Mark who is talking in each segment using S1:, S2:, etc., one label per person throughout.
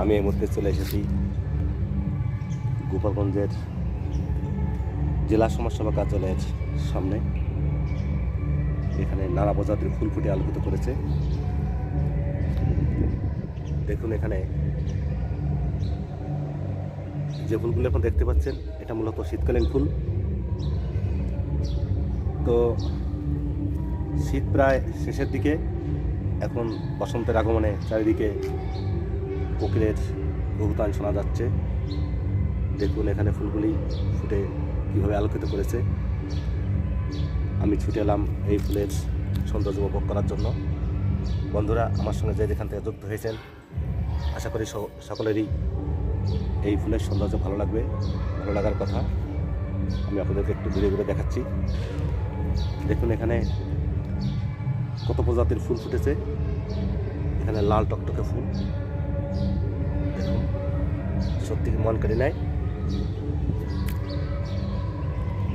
S1: আমি এই মুহূর্তে চলে এসেছি গোপালগঞ্জের জেলা সমাজসেবা কার্যালয়ের সামনে। এখানে নানা প্রজাতির ফুল ফুটে আলোকিত করেছে। দেখুন এখানে যে ফুলগুলো এখন দেখতে পাচ্ছেন, এটা মূলত শীতকালীন ফুল। তো শীত প্রায় শেষের দিকে, এখন বসন্তের আগমনে চারিদিকে কোকিলের বহুতান শোনা যাচ্ছে। দেখুন এখানে ফুলগুলি ফুটে কীভাবে আলোকিত করেছে। আমি ছুটে এলাম এই ফুলের সৌন্দর্য উপভোগ করার জন্য। বন্ধুরা, আমার সঙ্গে যে যেখান থেকে যুক্ত হয়েছেন, আশা করি সকলেরই এই ফুলের সৌন্দর্য ভালো লাগবে, ভালো লাগার কথা। আমি আপনাদেরকে একটু ঘুরে ঘুরে দেখাচ্ছি। দেখুন এখানে কত প্রজাতির ফুল ফুটেছে। এখানে লাল টকটকে ফুল। সত্যি মন কেড়ে নেয়?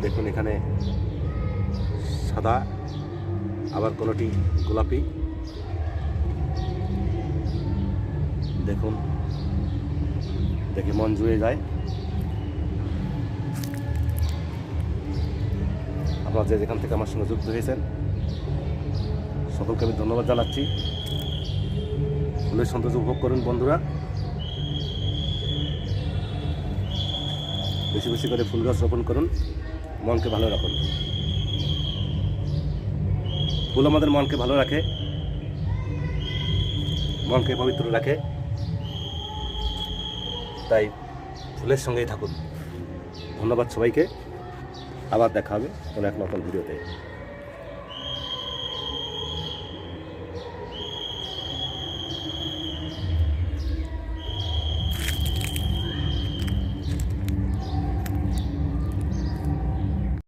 S1: দেখুন এখানে সাদা, আবার কোনোটি গোলাপি। দেখুন, দেখে মন জুড়ে যায়। আপনারা যে যেখান থেকে আমার সঙ্গে যুক্ত হয়েছেন, সকলকে আমি ধন্যবাদ জানাচ্ছি। ফুলের সৌন্দর্য উপভোগ করুন, বন্ধুরা। বেশি বেশি করে ফুল গাছ রোপণ করুন, মনকে ভালো রাখুন। ফুল আমাদের মনকে ভালো রাখে, মনকে পবিত্র রাখে। তাই ফুলের সঙ্গেই থাকুন। ধন্যবাদ সবাইকে। আবার দেখা হবে কোনো এক নতুন ভিডিওতে।